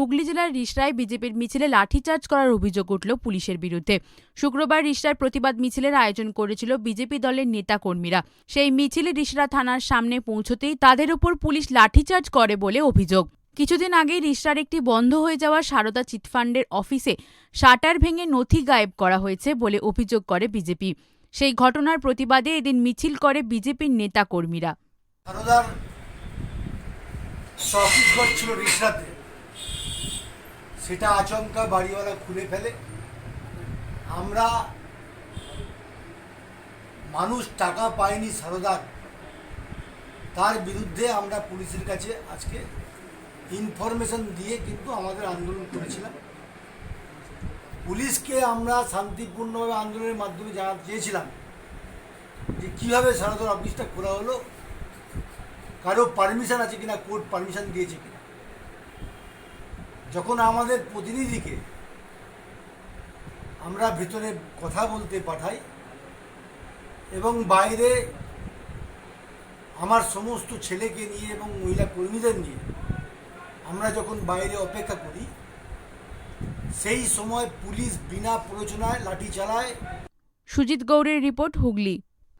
হুগলি জেলার রিসরায় বিজেপির মিছিলে লাঠিচার্জ করার অভিযোগ উঠল পুলিশের বিরুদ্ধে। শুক্রবার রিসরার প্রতিবাদ মিছিলের আয়োজন করেছিল বিজেপি দলের নেতাকর্মীরা। সেই মিছিলে রিসরা থানার সামনে পৌঁছতেই তাদের উপর পুলিশ লাঠিচার্জ করে বলে অভিযোগ। কিছুদিন আগেই রিসরার একটি বন্ধ হয়ে যাওয়া সারদা চিটফান্ডের অফিসে শাটার ভেঙে নথি গায়েব করা হয়েছে বলে অভিযোগ করে বিজেপি। সেই ঘটনার প্রতিবাদে এদিন মিছিল করে বিজেপির নেতাকর্মীরা। সারদার অফিস ঘর ছিল সেটা আচমকা বাড়িওয়ালা খুলে ফেলে। আমরা মানুষ টাকা পায়নি সারদার। তার বিরুদ্ধে আমরা পুলিশের কাছে আজকে ইনফরমেশন দিয়ে কিন্তু আমাদের আন্দোলন করেছিলাম। পুলিশকে আমরা শান্তিপূর্ণভাবে আন্দোলনের মাধ্যমে জানাতে চেয়েছিলাম যে কীভাবে সারদার অফিসটা খোলা হলো, কারও পারমিশন আছে কিনা, কোর্ট পারমিশন দিয়েছে কিনা। যখন আমাদের প্রতিনিধিকে আমরা ভেতরে কথা বলতে পাঠাই এবং বাইরে আমার সমস্ত ছেলেকে নিয়ে এবং মহিলা কর্মীদের নিয়ে আমরা যখন বাইরে অপেক্ষা করি, সেই সময় পুলিশ বিনা প্ররোচনায় লাঠি চালায়। সুজিত গৌড়ের রিপোর্ট হুগলি।